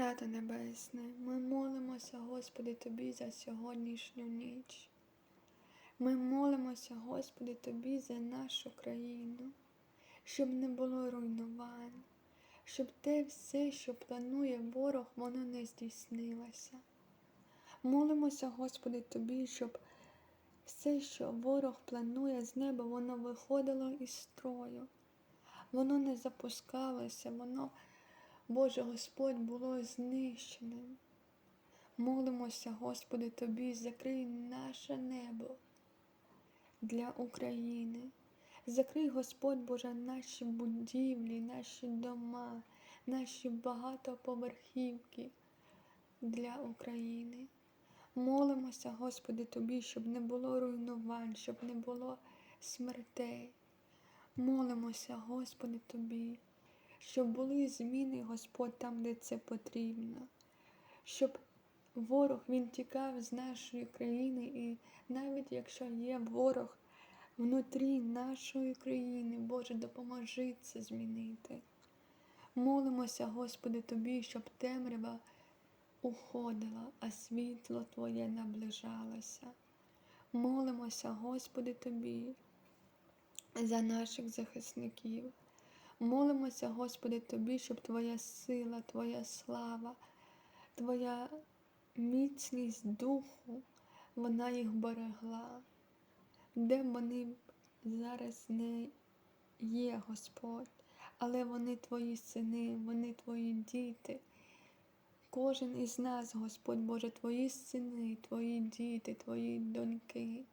Тато Небесний, ми молимося, Господи, Тобі за сьогоднішню ніч. Ми молимося, Господи, Тобі за нашу країну, щоб не було руйнувань, щоб те все, що планує ворог, воно не здійснилося. Молимося, Господи, Тобі, щоб все, що ворог планує з неба, воно виходило із строю. Воно не запускалося, воно, Боже Господь, було знищеним. Молимося, Господи, Тобі, закрий наше небо для України. Закрий, Господь Боже, наші будівлі, наші дома, наші багатоповерхівки для України. Молимося, Господи, Тобі, щоб не було руйнувань, щоб не було смертей. Молимося, Господи, Тобі, щоб були зміни, Господь, там, де це потрібно, щоб ворог він тікав з нашої країни, і навіть якщо є ворог внутрі нашої країни, Боже, допоможи це змінити. Молимося, Господи, Тобі, щоб темрява уходила, а світло Твоє наближалося. Молимося, Господи, Тобі, за наших захисників. Молимося, Господи, Тобі, щоб Твоя сила, Твоя слава, Твоя міцність духу, вона їх берегла, де б вони зараз не є, Господь, але вони Твої сини, вони Твої діти. Кожен із нас, Господь Боже, Твої сини, Твої діти, Твої доньки.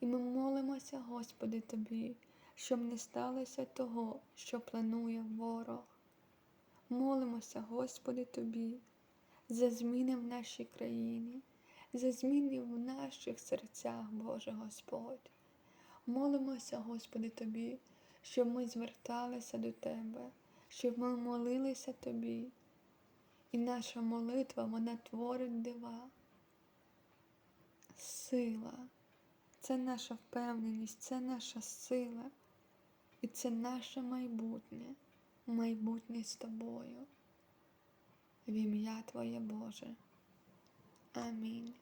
І ми молимося, Господи, Тобі, щоб не сталося того, що планує ворог. Молимося, Господи, Тобі, за зміни в нашій країні, за зміни в наших серцях, Боже Господь. Молимося, Господи, Тобі, щоб ми зверталися до Тебе, щоб ми молилися Тобі. І наша молитва, вона творить дива. Сила. Це наша впевненість, це наша сила. І це наше майбутнє, майбутнє з тобою. В ім'я Твоє Боже. Амінь.